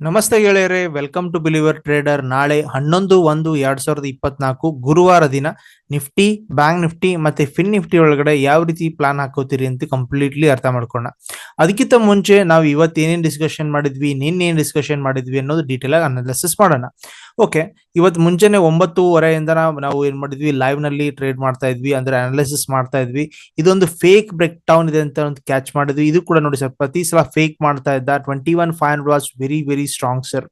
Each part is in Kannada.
ನಮಸ್ತೆ ಗೆಳೆಯರೆ ವೆಲ್ಕಮ್ ಟು ಬಿಲಿವರ್ ಟ್ರೇಡರ್ ನಾಳೆ ಹನ್ನೊಂದು, ಒಂದು, ಎರಡ್ ಸಾವಿರದ ಇಪ್ಪತ್ನಾಲ್ಕು ಗುರುವಾರ ದಿನ ನಿಫ್ಟಿ, ಬ್ಯಾಂಕ್ ನಿಫ್ಟಿ ಮತ್ತೆ ಫಿನ್ ನಿಫ್ಟಿ ಒಳಗಡೆ ಯಾವ ರೀತಿ ಪ್ಲಾನ್ ಹಾಕೋತೀರಿ ಅಂತ ಕಂಪ್ಲೀಟ್ಲಿ ಅರ್ಥ ಮಾಡ್ಕೊಂಡ ಅದಕ್ಕಿಂತ ಮುಂಚೆ ನಾವು ಇವತ್ತು ಏನೇನ್ ಡಿಸ್ಕಷನ್ ಮಾಡಿದ್ವಿ, ನಿನ್ನೆ ಏನ್ ಡಿಸ್ಕಷನ್ ಮಾಡಿದ್ವಿ ಅನ್ನೋದು ಡೀಟೇಲ್ ಆಗಿ ಅನಾಲಿಸಿಸ್ ಮಾಡೋಣ. ಓಕೆ ಇವತ್ತು ಮುಂಚೆನೆ ಒಂಬತ್ತೂವರೆಯಿಂದ ನಾವು ಏನ್ ಮಾಡಿದ್ವಿ ಲೈವ್ನಲ್ಲಿ ಟ್ರೇಡ್ ಮಾಡ್ತಾ ಇದ್ವಿ, ಅಂದ್ರೆ ಅನಾಲಿಸಿಸ್ ಮಾಡ್ತಾ ಇದ್ವಿ. ಇದೊಂದು ಫೇಕ್ ಬ್ರೇಕ್ ಡೌನ್ ಇದೆ ಅಂತ ಒಂದು ಕ್ಯಾಚ್ ಮಾಡಿದ್ವಿ. ಇದು ಕೂಡ ನೋಡಿ ಸರ್, ಪ್ರತಿ ಸಲ ಫೇಕ್ ಮಾಡ್ತಾ ಇದ್ದ twenty one five hundred was very very strong sir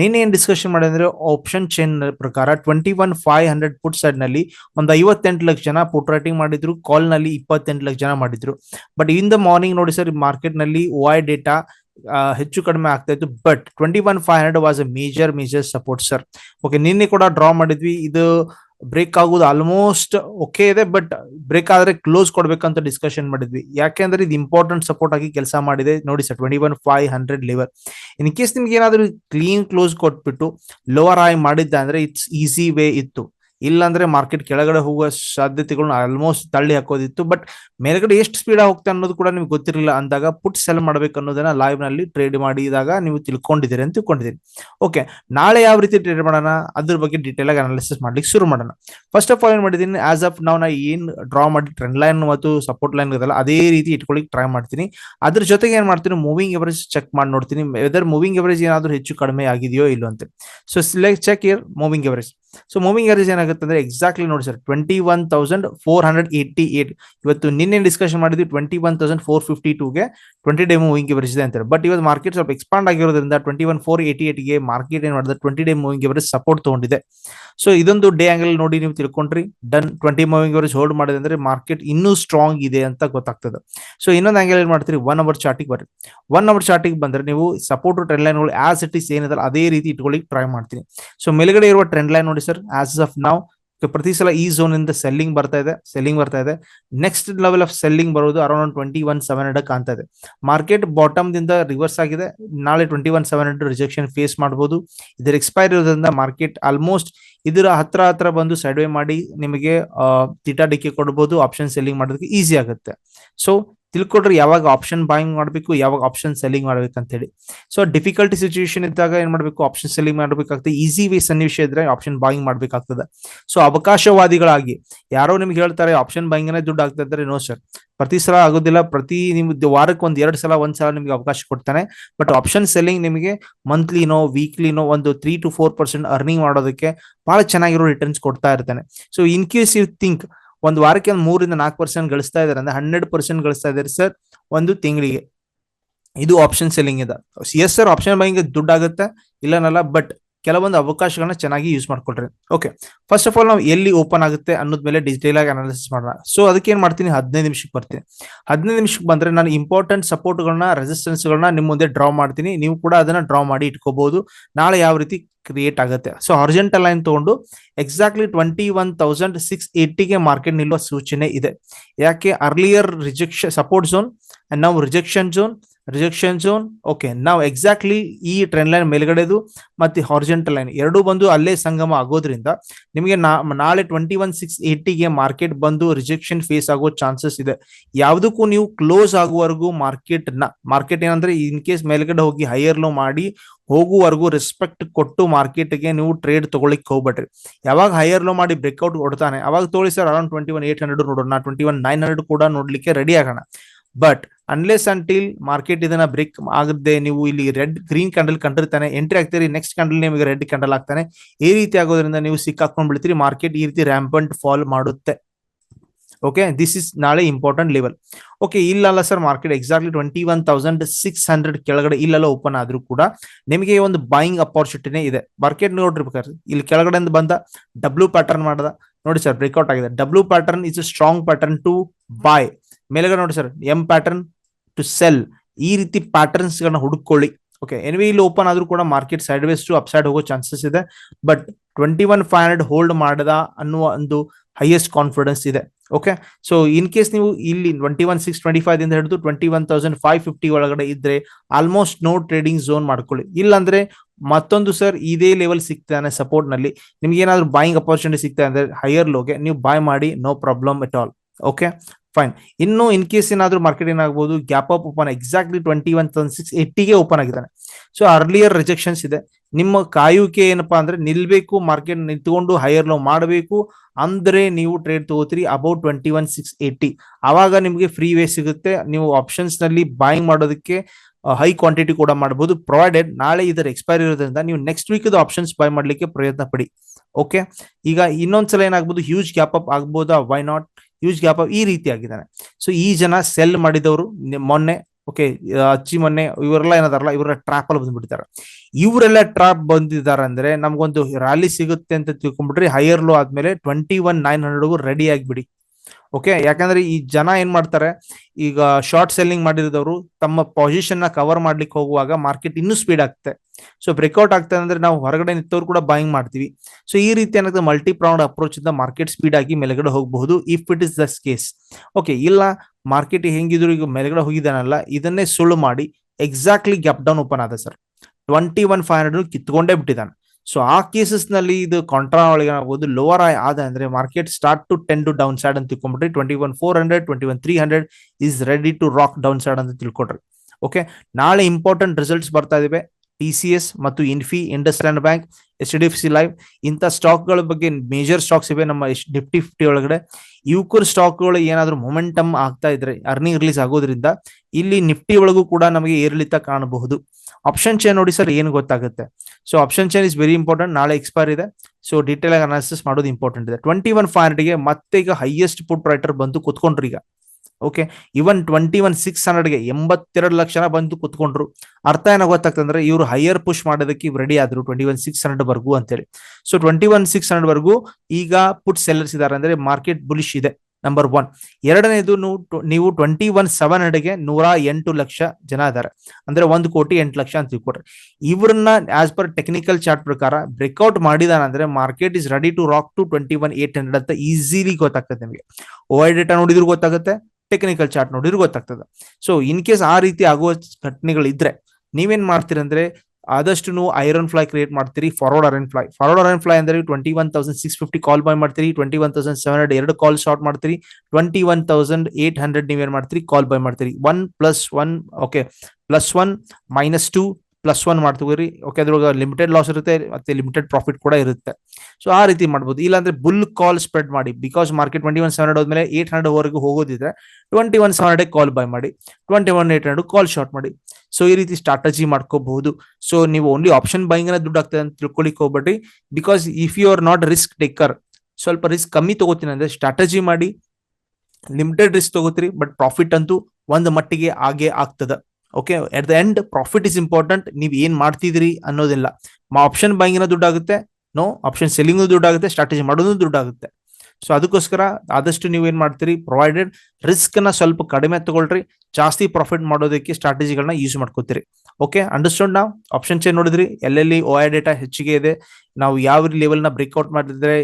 ನಿನ್ನೆ ಏನ್ ಡಿಸ್ಕಷನ್ ಮಾಡಿದ್ರೆ ಆಪ್ಷನ್ ಚೈನ್ ಪ್ರಕಾರ twenty one five hundred put ಸೈಡ್ನಲ್ಲಿ ಒಂದು ಐವತ್ತೆಂಟು ಲಕ್ಷ ಜನ ಪುಟ್ ರೈಟಿಂಗ್ ಮಾಡಿದ್ರು ಕಾಲ್ನಲ್ಲಿ ಇಪ್ಪತ್ತೆಂಟು ಲಕ್ಷ ಜನ ಮಾಡಿದ್ರು. ಬಟ್ ಇನ್ ದ ಮಾರ್ನಿಂಗ್ ನೋಡಿ ಸರ್ ಮಾರ್ಕೆಟ್ನಲ್ಲಿ ವೈ ಡೇಟಾ ಹೆಚ್ಚು ಕಡಿಮೆ ಆಗ್ತಾ ಇತ್ತು. But twenty one five hundred was a major major support sir okay ನಿನ್ನೆ ಕೂಡ ಡ್ರಾ ಮಾಡಿದ್ವಿ. ಇದು ಬ್ರೇಕ್ ಆಗೋದು ಆಲ್ಮೋಸ್ಟ್ ಓಕೆ ಇದೆ ಬಟ್ ಬ್ರೇಕ್ ಆದ್ರೆ ಕ್ಲೋಸ್ ಕೊಡ್ಬೇಕಂತ ಡಿಸ್ಕಷನ್ ಮಾಡಿದ್ವಿ. ಯಾಕೆಂದ್ರೆ ಇದು ಇಂಪಾರ್ಟೆಂಟ್ ಸಪೋರ್ಟ್ ಆಗಿ ಕೆಲಸ ಮಾಡಿದೆ. ನೋಡಿ sir twenty one five hundred level in case ನಿಮ್ಗೆ ಏನಾದ್ರು ಕ್ಲೀನ್ ಕ್ಲೋಸ್ ಕೊಟ್ಬಿಟ್ಟು ಲೋವರ್ ಆಯ್ ಮಾಡಿದ್ದ ಅಂದ್ರೆ ಇಟ್ಸ್ ಈಸಿ ವೇ ಇತ್ತು. ಇಲ್ಲಾಂದ್ರೆ ಮಾರ್ಕೆಟ್ ಕೆಳಗಡೆ ಹೋಗುವ ಸಾಧ್ಯತೆಗಳನ್ನ ಆಲ್ಮೋಸ್ಟ್ ತಳ್ಳಿ ಹಾಕೋದಿತ್ತು. ಬಟ್ ಮೇಲ್ಗಡೆ ಎಷ್ಟು ಸ್ಪೀಡ್ ಹೋಗ್ತಾ ಅನ್ನೋದು ಕೂಡ ನಿಮ್ಗೆ ಗೊತ್ತಿರಲಿಲ್ಲ ಅಂದಾಗ ಪುಟ್ ಸೆಲ್ ಮಾಡ್ಬೇಕು ಅನ್ನೋದನ್ನ ಲೈವ್ನಲ್ಲಿ ಟ್ರೇಡ್ ಮಾಡಿದಾಗ ನೀವು ತಿಳ್ಕೊಂಡಿದ್ದೀರಿ ಅಂತ ತಿಳ್ಕೊಂಡಿದ್ದೀರಿ. ಓಕೆ ನಾಳೆ ಯಾವ ರೀತಿ ಟ್ರೇಡ್ ಮಾಡೋಣ? ಅದ್ರ ಬಗ್ಗೆ ಡೀಟೇಲ್ ಆಗಿ ಅನಾಲಿಸಿಸ್ ಮಾಡ್ಲಿಕ್ಕೆ ಶುರು ಮಾಡೋಣ. ಫಸ್ಟ್ ಆಫ್ ಆಲ್ ಏನ್ ಮಾಡಿದ್ದೀನಿ? ಆಸ್ ಆಫ್ ನಾವು ನಾ ಏನ್ ಡ್ರಾ ಮಾಡಿ ಟ್ರೆಂಡ್ ಲೈನ್ ಮತ್ತು ಸಪೋರ್ಟ್ ಲೈನ್ ಇರೋದಲ್ಲ ಅದೇ ರೀತಿ ಇಟ್ಕೊಳ್ಳಿಕ್ಕೆ ಟ್ರೈ ಮಾಡ್ತೀನಿ. ಅದ್ರ ಜೊತೆಗೆ ಏನ್ ಮಾಡ್ತೀನಿ? ಮೂವಿಂಗ್ ಎವರೇಜ್ ಚೆಕ್ ಮಾಡಿ ನೋಡ್ತೀನಿ. ವೆದರ್ ಮೂವಿಂಗ್ ಎವರೇಜ್ ಏನಾದ್ರೂ ಹೆಚ್ಚು ಕಡಿಮೆ ಆಗಿದೆಯೋ ಇಲ್ಲೋ ಅಂತ. So select check year moving average so moving average ಏನಾಗುತ್ತೆ ಅಂದ್ರೆ ಎಕ್ಸಾಕ್ಟ್ಲಿ ನೋಡಿ sir twenty one thousand four hundred eighty eight ಇವತ್ತು ನಿನ್ನೆ ಡಿಸ್ಕಷನ್ ಮಾಡಿದ್ವಿ twenty one thousand four fifty ಟೂಗೆ twenty day moving ಇದೆ ಅಂತಾರೆ. ಬಟ್ ಇವತ್ತು ಮಾರ್ಕೆಟ್ ಸ್ವಲ್ಪ ಎಕ್ಸ್ಪಾಂಡ್ ಆಗಿರೋದ್ರಿಂದ ಟ್ವೆಂಟಿ ಒನ್ ಫೋರ್ ಏಯ್ಟಿ ಏಟ್ಗೆ ಮಾರ್ಕೆಟ್ ಏನ್ ಮಾಡಿದ್ರೆ twenty day moving average support ತಗೊಂಡಿದೆ. ಸೊ ಇದೊಂದು ಡೇ ಆಂಗಲ್ ನೋಡಿ ನೀವು ತಿಳ್ಕೊಂಡ್ರಿ. Done twenty moving average hold ಮಾಡಿದೆ ಅಂದ್ರೆ ಮಾರ್ಕೆಟ್ ಇನ್ನೂ ಸ್ಟ್ರಾಂಗ್ ಇದೆ ಅಂತ ಗೊತ್ತಾಗ್ತದೆ. ಸೊ ಇನ್ನೊಂದು ಆಂಗಲ್ ಏನ್ ಮಾಡ್ತೀರಿ? ಒನ್ ಅವರ್ ಚಾರ್ಟಿಗೆ ಬರ್ರಿ. ಒನ್ ಅವರ್ ಚಾರ್ಟಿಗೆ ಬಂದ್ರೆ ನೀವು ಸಪೋರ್ಟ್ ಟ್ರೆಂಡ್ ಲೈನ್ಗಳು ಆಸ್ ಇಟ್ ಇಸ್ ಏನಿದೆ ಅದೇ ರೀತಿ ಇಟ್ಕೊಳ್ಳಿ ಟ್ರೈ ಮಾಡ್ತೀನಿ. ಸೊ ಮೇಲ್ಗಡೆ ಇರುವ trend line sir as of ನಾವು ಪ್ರತಿ ಸಲ ಈ ಝೋನ್ ಇಂದ ಸೆಲ್ಲಿಂಗ್ ಬರ್ತಾ ಇದೆ ಸೆಲ್ಲಿಂಗ್ ಬರ್ತಾ ಇದೆ. ನೆಕ್ಸ್ಟ್ ಲೆವೆಲ್ ಆಫ್ ಸೆಲ್ಲಿಂಗ್ ಬರೋದು around twenty one seven hundred ಕಾಣ್ತಾ ಇದೆ. ಮಾರ್ಕೆಟ್ ಬಾಟಮ್ ದಿಂದ ರಿವರ್ಸ್ ಆಗಿದೆ. ನಾಳೆ twenty one seven hundred rejection face ಮಾಡಬಹುದು ಇದರ ಎಕ್ಸ್ಪೈರ್ ಇರೋದ್ರಿಂದ ಮಾರ್ಕೆಟ್ ಆಲ್ಮೋಸ್ಟ್ ಇದರ ಹತ್ರ ಹತ್ರ ಬಂದು ಸೈಡ್ವೇ ಮಾಡಿ ನಿಮಗೆ ತಿಟಾಡಿಕೆ ಕೊಡಬಹುದು ಆಪ್ಷನ್ ಸೆಲ್ಲಿಂಗ್ ಮಾಡೋದಕ್ಕೆ ಈಸಿ ಆಗುತ್ತೆ. ಸೊ ತಿಳ್ಕೊಡ್ರಿ ಯಾವಾಗ ಆಪ್ಷನ್ ಬಾಯಿಂಗ್ ಮಾಡಬೇಕು, ಯಾವಾಗ ಆಪ್ಷನ್ ಸೆಲ್ಲಿಂಗ್ ಮಾಡ್ಬೇಕು ಅಂತ ಹೇಳಿ ಸೊ ಡಿಫಿಕಲ್ಟಿ ಸಿಚುಯೇಷನ್ ಇದ್ದಾಗ ಏನ್ ಮಾಡಬೇಕು ಆಪ್ಷನ್ ಸೆಲ್ಲಿಂಗ್ ಮಾಡ್ಬೇಕಾಗ್ತದೆ. ಈಸಿ ವೇ ಸನ್ನಿವೇಶ ಇದ್ರೆ ಆಪ್ಷನ್ ಬಾಯಿಂಗ್ ಮಾಡ್ಬೇಕಾಗ್ತದೆ. ಸೊ ಅವಕಾಶವಾದಿಗಳಾಗಿ, ಯಾರೋ ನಿಮ್ಗೆ ಹೇಳ್ತಾರೆ ಆಪ್ಷನ್ ಬಾಯಿಂಗ್ ದುಡ್ಡು ಆಗ್ತಾ ಇದ್ದಾರೆ ನೋ ಸರ್ ಪ್ರತಿ ಸಲ ಆಗೋದಿಲ್ಲ, ಪ್ರತಿ ನಿಮ್ಗೆ ವಾರಕ್ಕೆ ಒಂದ್ ಎರಡು ಸಲ, ಒಂದ್ ಸಲ ನಿಮ್ಗೆ ಅವಕಾಶ ಕೊಡ್ತಾನೆ. ಬಟ್ ಆಪ್ಷನ್ ಸೆಲ್ಲಿಂಗ್ ನಿಮಗೆ ಮಂತ್ಲಿನೋ ವೀಕ್ಲಿನೋ ಒಂದು three to four percent earning ಮಾಡೋದಕ್ಕೆ ಬಹಳ ಚೆನ್ನಾಗಿರೋ ರಿಟರ್ನ್ಸ್ ಕೊಡ್ತಾ ಇರ್ತಾನೆ. So in case you think ಒಂದು ವಾರಕ್ಕೆ ಒಂದು ಮೂರಿಂದ ನಾಲ್ಕು ಪರ್ಸೆಂಟ್ ಗಳಿಸ್ತಾ ಇದಾರೆ. ಅಂದ್ರೆ ಹಂಡ್ರೆಡ್ ಪರ್ಸೆಂಟ್ ಗಳಿಸ್ತಾ ಇದಾರೆ ಸರ್ ಒಂದು ತಿಂಗಳಿಗೆ. ಇದು ಆಪ್ಷನ್ ಸೆಲ್ಲಿಂಗ್ ಇದೆ. ಎಸ್ ಸರ್ ಆಪ್ಷನ್ ಬೈಯಿಂಗ್ ದುಡ್ಡು ಆಗುತ್ತೆ, ಇಲ್ಲನಲ್ಲ ಬಟ್ ಕೆಲವೊಂದು ಅವಕಾಶಗಳನ್ನ ಚೆನ್ನಾಗಿ ಯೂಸ್ ಮಾಡ್ಕೊಳ್ರಿ. ಓಕೆ ಫಸ್ಟ್ ಆಫ್ ಆಲ್ ನಾವು ಎಲ್ಲಿ ಓಪನ್ ಆಗುತ್ತೆ ಅನ್ನೋದ್ ಮೇಲೆ ಡಿಜಿಟಲ್ ಆಗಿ ಅನಾಲಿಸಿಸ್ ಮಾಡೋಣ. ಸೊ ಅದಕ್ಕೆ ಏನ್ ಮಾಡ್ತೀನಿ? ಹದಿನೈದು ನಿಮಿಷಕ್ಕೆ ಬರ್ತೀನಿ. ಹದಿನೈದು ನಿಮಿಷಕ್ಕೆ ಬಂದ್ರೆ ನಾನು ಇಂಪಾರ್ಟೆಂಟ್ ಸಪೋರ್ಟ್ಗಳನ್ನ ರೆಸಿಸ್ಟೆನ್ಸ್ಗಳನ್ನ ನಿಮ್ ಮುಂದೆ ಡ್ರಾ ಮಾಡ್ತೀನಿ. ನೀವು ಕೂಡ ಅದನ್ನ ಡ್ರಾ ಮಾಡಿ ಇಟ್ಕೋಬಹುದು ನಾಳೆ ಯಾವ ರೀತಿ ಕ್ರಿಯೇಟ್ ಆಗುತ್ತೆ? ಸೊ ಅರ್ಜೆಂಟಲ್ ಲೈನ್ ತಗೊಂಡು exactly twenty one thousand six ಏಯ್ಟಿಗೆ market ನಿಲ್ಲುವ ಸೂಚನೆ ಇದೆ. ಯಾಕೆ? Earlier rejection support zone and ನಾವು rejection zone rejection zone okay ನಾವು ಎಕ್ಸಾಕ್ಟ್ಲಿ ಈ ಟ್ರೆಂಡ್ ಲೈನ್ ಮೇಲ್ಗಡೆದು ಮತ್ತೆ ಹಾರ್ಜೆಂಟಲ್ ಲೈನ್ ಎರಡೂ ಬಂದು ಅಲ್ಲೇ ಸಂಗಮ ಆಗೋದ್ರಿಂದ ನಿಮಗೆ ನಾಳೆ ಟ್ವೆಂಟಿ ಒನ್ ಸಿಕ್ಸ್ ಏಯ್ಟಿಗೆ ಮಾರ್ಕೆಟ್ ಬಂದು ರಿಜೆಕ್ಷನ್ ಫೇಸ್ ಆಗೋ ಚಾನ್ಸಸ್ ಇದೆ. ಯಾವುದಕ್ಕೂ ನೀವು ಕ್ಲೋಸ್ ಆಗುವವರೆಗೂ ಮಾರ್ಕೆಟ್ನ ಮಾರ್ಕೆಟ್ ಏನಂದ್ರೆ ಇನ್ ಕೇಸ್ ಮೇಲ್ಗಡೆ ಹೋಗಿ ಹೈಯರ್ ಲೋ ಮಾಡಿ ಹೋಗುವವರೆಗೂ ರೆಸ್ಪೆಕ್ಟ್ ಕೊಟ್ಟು ಮಾರ್ಕೆಟ್ಗೆ ನೀವು ಟ್ರೇಡ್ ತಗೊಳ್ಳಿಕ್ ಹೋಗ್ಬೇಡ್ರಿ. ಯಾವಾಗ ಹೈಯರ್ ಲೋ ಮಾಡಿ ಬ್ರೇಕ್ಔಟ್ ಕೊಡ್ತಾನೆ, ಅವಾಗ ತೋಳಿ sir around twenty one eight hundred ನೋಡೋಣ ಟ್ವೆಂಟಿ ಒನ್ ನೈನ್ ಹಂಡ್ರೆಡ್ ಕೂಡ ನೋಡ್ಲಿಕ್ಕೆ ರೆಡಿ ಆಗೋಣ. ಬಟ್ ಅನ್ಲೆಸ್ ಅಂಟಿಲ್ ಮಾರ್ಕೆಟ್ ಇದನ್ನ ಬ್ರೇಕ್ ಆಗದೆ ನೀವು ಇಲ್ಲಿ ರೆಡ್ ಗ್ರೀನ್ ಕ್ಯಾಂಡಲ್ ಕಂಡಿರ್ತಾನೆ. ಎಂಟ್ರಿ ಆಗ್ತೀರಿ ನೆಕ್ಸ್ಟ್ ಕ್ಯಾಂಡಲ್ ನಿಮಗೆ ರೆಡ್ ಕ್ಯಾಂಡಲ್ ಆಗ್ತಾನೆ. ಈ ರೀತಿ ಆಗೋದ್ರಿಂದ ನೀವು ಸಿಕ್ಕಾಕೊಂಡ್ ಬಿಡ್ತೀರಿ ಮಾರ್ಕೆಟ್ ಈ ರೀತಿ ರ್ಯಾಂಪಂಟ್ ಫಾಲ್ ಮಾಡುತ್ತೆ. ಓಕೆ ದಿಸ್ ಇಸ್ ನಾಳೆ ಇಂಪಾರ್ಟೆಂಟ್ ಲೆವೆಲ್ ಓಕೆ ಇಲ್ಲಲ್ಲ sir market exactly twenty one thousand six hundred ಕೆಳಗಡೆ ಇಲ್ಲೆಲ್ಲ ಓಪನ್ ಆದ್ರೂ ಕೂಡ ನಿಮಗೆ ಒಂದು ಬಾಯಿಂಗ್ ಅಪಾರ್ಚುನಿಟಿನೇ ಇದೆ. ಮಾರ್ಕೆಟ್ ನೋಡಿರ್ಬೇಕಾದ್ರೆ, ಇಲ್ಲಿ ಕೆಳಗಡೆಯಿಂದ ಬಂದ ಡಬ್ಲ್ಯೂ ಪ್ಯಾಟರ್ನ್ ಮಾಡದ. ನೋಡಿ ಸರ್ ಬ್ರೇಕ್ಔಟ್ ಆಗಿದೆ. W pattern is strong pattern to buy ಮೇಲೆಗಡೆ ನೋಡಿ sir M pattern to sell ಈ ರೀತಿ ಪ್ಯಾಟರ್ನ್ಸ್ ಗಳನ್ನ ಹುಡುಕೊಳ್ಳಿ ಓಕೆ ಎನಿವೆ ಇಲ್ಲಿ ಓಪನ್ ಆದ್ರೂ ಕೂಡ market sideways to upside ಹೋಗೋ ಚಾನ್ಸಸ್ ಇದೆ. But twenty one five hundred hold ಮಾಡದ ಅನ್ನುವ ಒಂದು ಹೈಯೆಸ್ಟ್ ಕಾನ್ಫಿಡೆನ್ಸ್ ಇದೆ. ಓಕೆ ಸೊ ಇನ್ ಕೇಸ್ ನೀವು ಇಲ್ಲಿ twenty one six twenty five ದಿಂದ ಹಿಡಿದು twenty one thousand five fifty ಒಳಗಡೆ ಇದ್ರೆ ಆಲ್ಮೋಸ್ಟ್ ನೋ ಟ್ರೇಡಿಂಗ್ ಝೋನ್ ಮಾಡ್ಕೊಳ್ಳಿ. ಇಲ್ಲಾಂದ್ರೆ ಮತ್ತೊಂದು ಸರ್ ಇದೇ ಲೆವೆಲ್ ಸಿಗ್ತಾನೆ ಸಪೋರ್ಟ್ನಲ್ಲಿ. ನಿಮ್ಗೆ ಏನಾದ್ರು ಬಾಯಿಂಗ್ ಅಪರ್ಚುನಿಟಿ ಸಿಗ್ತಾ ಅಂದ್ರೆ ಹೈಯರ್ ಲೋಗೆ ನೀವು ಬಾಯ್ ಮಾಡಿ no problem at all okay fine ಇನ್ನು ಇನ್ ಕೇಸ್ ಏನಾದ್ರು ಮಾರ್ಕೆಟ್ ಏನಾಗಬಹುದು gap up open exactly twenty one thousand six ಏಟಿಗೆ open ಆಗಿದ್ದಾನೆ. ಸೊ ಅರ್ಲಿಯರ್ ರಿಜೆಕ್ಷನ್ಸ್ ಇದೆ. ನಿಮ್ಮ ಕಾಯುವಿಕೆ ಏನಪ್ಪಾ ಅಂದ್ರೆ, ನಿಲ್ಬೇಕು ಮಾರ್ಕೆಟ್ ನಿಂತ್ಕೊಂಡು ಹೈಯರ್ ಲೋ ಮಾಡಬೇಕು, ಅಂದ್ರೆ ನೀವು trade ತಗೋತೀರಿ about twenty one six eighty ಆವಾಗ ನಿಮಗೆ ಫ್ರೀ ವೇ ಸಿಗುತ್ತೆ. ನೀವು ಆಪ್ಷನ್ಸ್ನಲ್ಲಿ ಬಾಯಿಂಗ್ ಮಾಡೋದಕ್ಕೆ ಹೈ ಕ್ವಾಂಟಿಟಿ ಕೂಡ ಮಾಡಬಹುದು ಪ್ರೊವೈಡೆಡ್ ನಾಳೆ ಇದರ ಎಕ್ಸ್ಪೈರ್ ಇರೋದ್ರಿಂದ ನೀವು ನೆಕ್ಸ್ಟ್ ವೀಕ್ ಆಪ್ಷನ್ಸ್ ಬೈ ಮಾಡ್ಲಿಕ್ಕೆ ಪ್ರಯತ್ನ ಪಡಿ. ಓಕೆ ಈಗ ಇನ್ನೊಂದ್ಸಲ ಏನಾಗ್ಬೋದು ಹ್ಯೂಜ್ ಗ್ಯಾಪ್ ಅಪ್ ಆಗ್ಬೋದಾ? ವೈ ನಾಟ್ ಹ್ಯೂಜ್ ಗ್ಯಾಪ್ ಈ ರೀತಿ ಆಗಿದ್ದಾನೆ ಸೊ ಈ ಜನ ಸೆಲ್ ಮಾಡಿದವರು ಮೊನ್ನೆ ಓಕೆ ಅಚ್ಚಿ ಮೊನ್ನೆ ಇವರೆಲ್ಲ ಏನಾದಾರಲ್ಲ ಇವರ ಟ್ರಾಪ್ ಅಲ್ಲಿ ಬಂದ್ಬಿಡ್ತಾರೆ ಇವರೆಲ್ಲ ಟ್ರಾಪ್ ಬಂದಿದ್ದಾರೆ ಅಂದ್ರೆ ನಮ್ಗೊಂದು ರ್ಯಾಲಿ ಸಿಗುತ್ತೆ ಅಂತ ತಿಳ್ಕೊಂಡ್ಬಿಟ್ರಿ ಹೈಯರ್ ಲೋ ಆದ್ಮೇಲೆ ಟ್ವೆಂಟಿ ಒನ್ ನೈನ್ ಹಂಡ್ರೆಡ್ಗೂ ರೆಡಿ ಆಗಿಬಿಡಿ. ಓಕೆ ಯಾಕಂದ್ರೆ ಈ ಜನ ಏನ್ ಮಾಡ್ತಾರೆ, ಈಗ ಶಾರ್ಟ್ ಸೆಲ್ಲಿಂಗ್ ಮಾಡಿರೋದವರು ತಮ್ಮ ಪೊಸಿಷನ್ನ ಕವರ್ ಮಾಡ್ಲಿಕ್ಕೆ ಹೋಗುವಾಗ ಮಾರ್ಕೆಟ್ ಇನ್ನೂ ಸ್ಪೀಡ್ ಆಗುತ್ತೆ ಸೊ ಬ್ರೇಕ್ಔಟ್ ಆಗ್ತದೆ ಅಂದ್ರೆ ನಾವು ಹೊರಗಡೆ ನಿಂತವ್ರು ಕೂಡ ಬಾಯಿಂಗ್ ಮಾಡ್ತೀವಿ. ಸೊ ಈ ರೀತಿ ಏನಾಗುತ್ತೆ ಮಲ್ಟಿ ಪ್ರೌಂಡ್ ಅಪ್ರೋಚ್ ಇಂದ ಮಾರ್ಕೆಟ್ ಸ್ಪೀಡ್ ಆಗಿ ಮೇಲ್ಗಡೆ ಹೋಗಬಹುದು if it is thus case okay ಇಲ್ಲ ಮಾರ್ಕೆಟ್ ಹೆಂಗಿದ್ರು ಈಗ ಮೇಲ್ಗಡೆ ಹೋಗಿದ್ದಾನಲ್ಲ, ಇದನ್ನೇ ಸುಳ್ಳು ಮಾಡಿ ಎಕ್ಸಾಕ್ಟ್ಲಿ ಗ್ಯಾಪ್ ಡೌನ್ ಓಪನ್ ಆದ sir. Twenty one five hundred ಕಿತ್ಕೊಂಡೇ ಬಿಟ್ಟಿದ್ದಾನೆ. ಸೊ ಆ ಕೇಸಸ್ನಲ್ಲಿ ಇದು ಕಾಂಟ್ರಾ ಒಳಗೆ ಆಗ್ಬೋದು ಲೋವರ್ ಆದ ಅಂದ್ರೆ market start to ten to down side ಅಂತ ತಿಳ್ಕೊಂಡ್ಬಿಟ್ರಿ twenty one four hundred twenty one three hundred is ready to rock down side ಅಂತ ತಿಳ್ಕೊಡ್ರಿ ಓಕೆ ನಾಳೆ ಇಂಪಾರ್ಟೆಂಟ್ ರಿಸಲ್ಟ್ಸ್ ಬರ್ತಾ ಇದಾವೆ. ಟಿ ಸಿ ಎಸ್ ಮತ್ತು Infy IndusInd bank H D F C live ಇಂಥ ಸ್ಟಾಕ್ಗಳ ಬಗ್ಗೆ ಮೇಜರ್ ಸ್ಟಾಕ್ಸ್ ಇವೆ ನಮ್ಮ ನಿಫ್ಟಿ ಫಿಫ್ಟಿ ಒಳಗಡೆ. ಯುವಕರ್ ಸ್ಟಾಕ್ಗಳು ಏನಾದರೂ ಮೊಮೆಂಟಮ್ ಆಗ್ತಾ ಇದ್ರೆ ಅರ್ನಿಂಗ್ ರಿಲೀಸ್ ಆಗೋದ್ರಿಂದ ಇಲ್ಲಿ ನಿಫ್ಟಿ ಒಳಗೂ ಕೂಡ ನಮಗೆ ಏರಿಳಿತ ಕಾಣಬಹುದು. ಆಪ್ಷನ್ ಚೇನ್ ನೋಡಿ ಸರ್ ಏನು ಗೊತ್ತಾಗುತ್ತೆ? So option chain is very important ನಾಳೆ ಎಕ್ಸ್ಪೈರ್ ಇದೆ. ಸೊ ಡೀಟೇಲ್ ಆಗಿ ಅನಾಲಿಸಿಸ್ ಮಾಡೋದು ಇಂಪಾರ್ಟೆಂಟ್ ಇದೆ. ಟ್ವೆಂಟಿ ಒನ್ ಫೈವ್ ಹಂಡ್ರೆಡ್ಗೆ ಮತ್ತೆ ಈಗ ಹೈಯೆಸ್ಟ್ ಪುಟ್ ರೈಟರ್ ಬಂದು ಕೂತ್ಕೊಂಡ್ರು ಈಗ. Okay even twenty one six ಹಂಡ್ರೆಡ್ಗೆ ಎಂಬತ್ತೆರಡು ಲಕ್ಷನ ಬಂದು ಕುತ್ಕೊಂಡ್ರು. ಅರ್ಥ ಏನೋ ಗೊತ್ತಾಗ್ತಂದ್ರೆ ಇವರು ಹೈಯರ್ ಪುಷ್ ಮಾಡೋದಕ್ಕೆ ರೆಡಿ ಆದ್ರು ಟ್ವೆಂಟಿ ಒನ್ ಸಿಕ್ಸ್ ಹಂಡ್ರೆಡ್ ವರ್ಗೂ ಅಂತೇಳಿ. So twenty one six hundred ವರ್ಗೂ ಈಗ ಪುಟ್ ಸೆಲ್ಲರ್ಸ್ ಇದ್ದಾರೆ ಅಂದ್ರೆ ಮಾರ್ಕೆಟ್ ಬುಲಿಶ್ ಇದೆ ನಂಬರ್ ಒನ್ ಎರಡನೇದು ನೀವು- ಟ್ವೆಂಟಿ ಒನ್ ಸೆವೆನ್ ಹಂಡ್ರೆಡ್ಗೆ ನೂರ ಎಂಟು ಲಕ್ಷ ಜನ ಇದಾರೆ. ಅಂದ್ರೆ ಒಂದು ಕೋಟಿ ಎಂಟು ಲಕ್ಷ ಅಂತ ತಿಳ್ಕೊಟ್ರೆ ಇವ್ರನ್ನ ಆಸ್ ಪರ್ ಟೆಕ್ನಿಕಲ್ ಚಾರ್ಟ್ ಪ್ರಕಾರ ಬ್ರೇಕ್ಔಟ್ ಮಾಡಿದಾನ ಅಂದ್ರೆ market is ready to rock to twenty one eight hundred ಅಂತ ಈಸಿಲಿ ಗೊತ್ತಾಗ್ತದೆ ನಿಮಗೆ. ಓವರ್ ಡೇಟಾ ನೋಡಿದ್ರು ಗೊತ್ತಾಗುತ್ತೆ. ಟೆಕ್ನಿಕಲ್ ಚಾರ್ಟ್ ನೋಡಿದ್ರೆ ಗೊತ್ತಾಗ್ತದೆ. ಸೊ ಇನ್ ಕೇಸ್ ಆ ರೀತಿ ಆಗುವ ಘಟನೆಗಳಿದ್ರೆ ನೀವೇನ್ ಮಾಡ್ತೀರಂದ್ರೆ ಆದಷ್ಟು ನೀವು ಐರನ್ ಫ್ಲೈ ಕ್ರಿಯೇಟ್ ಮಾಡ್ತೀರಿ forward iron fly forward iron fly ಅಂದ್ರೆ twenty one thousand six fifty call buy ಮಾಡ್ತೀರಿ twenty one thousand seven hundred ಎರಡು ಕಾಲ್ ಶಾರ್ಟ್ ಮಾಡ್ತೀರಿ twenty one thousand eight hundred ನೀವೇನ್ ಮಾಡ್ತೀರಿ ಕಾಲ್ ಬೈ ಮಾಡ್ತೀರಿ. One plus one okay plus one minus two plus one ಮಾಡ್ತೀವಿ ಓಕೆ ಅದ್ರೊಳಗೆ ಲಿಮಿಟೆಡ್ ಲಾಸ್ ಇರುತ್ತೆ, ಮತ್ತೆ ಲಿಮಿಟೆಡ್ ಪ್ರಾಫಿಟ್ ಕೂಡ ಇರುತ್ತೆ. ಸೊ ಆ ರೀತಿ ಮಾಡ್ಬೋದು. ಇಲ್ಲಾಂದ್ರೆ ಬುಲ್ ಕಾಲ್ ಸ್ಪ್ರೆಡ್ ಮಾಡಿ. Because market twenty one seven ಹೋದ್ಮೇಲೆ ಏಟ್ ಹಂಡ್ರೆಡ್ ವರೆಗೂ ಹೋಗೋದಿದ್ರೆ twenty one seven hundred call buy ಮಾಡಿ. Twenty one eight hundred call short ಮಾಡಿ. ಸೊ ಈ ರೀತಿ ಸ್ಟ್ರಾಟಜಿ ಮಾಡ್ಕೋಬಹುದು. ಸೊ ನೀವು ಓನ್ಲಿ ಆಪ್ಷನ್ ಬೈಂಗ್ ದುಡ್ಡು ಆಗ್ತದೆ ಅಂತ ತಿಳ್ಕೊಳಿಕ್ ಹೋಗ್ಬೇಡಿ because if you are not risk taker ಸ್ವಲ್ಪ ರಿಸ್ಕ್ ಕಮ್ಮಿ ತಗೋತೀನಿ ಅಂದ್ರೆ ಸ್ಟ್ರಾಟಜಿ ಮಾಡಿ ಲಿಮಿಟೆಡ್ ರಿಸ್ಕ್ ತಗೋತೀರಿ ಬಟ್ ಪ್ರಾಫಿಟ್ ಅಂತೂ ಒಂದು ಮಟ್ಟಿಗೆ ಆಗೇ ಆಗ್ತದ. Okay at the end profit is important ನೀವು ಏನ್ ಮಾಡ್ತಿದ್ರಿ ಅನ್ನೋದಿಲ್ಲ. ಆಪ್ಷನ್ ಬೈಂಗಿನ ದುಡ್ಡಾಗುತ್ತೆ ನೋ ಆಪ್ಷನ್ ಸೆಲ್ಲಿಂಗ್ ದುಡ್ಡಾಗುತ್ತೆ ಸ್ಟ್ರಾಟಜಿ ಮಾಡೋದು ದುಡ್ಡಾಗುತ್ತೆ ಸೊ ಅದಕ್ಕೋಸ್ಕರ ಆದಷ್ಟು ನೀವು ಏನ್ ಮಾಡ್ತೀರಿ? ಪ್ರೊವೈಡೆಡ್ ರಿಸ್ಕ್ನ ಸ್ವಲ್ಪ ಕಡಿಮೆ ತಗೊಳ್ರಿ. ಜಾಸ್ತಿ ಪ್ರಾಫಿಟ್ ಮಾಡೋದಕ್ಕೆ ಸ್ಟ್ರಾಟಜಿಗಳನ್ನ ಯೂಸ್ ಮಾಡ್ಕೋತೀರಿ. ಓಕೆ ಅಂಡರ್ಸ್ಟ್ಯಾಂಡ್ ನಾವು ಆಪ್ಷನ್ ಚೇನ್ ನೋಡಿದ್ರಿ? ಎಲ್ಲೆಲ್ಲಿ ಓ ಐ ಡೇಟಾ ಹೆಚ್ಚಿಗೆ ಇದೆ? ನಾವು ಯಾವ ಲೆವೆಲ್ನ ಬ್ರೇಕ್ಔಟ್ ಮಾಡಿದ್ರೆ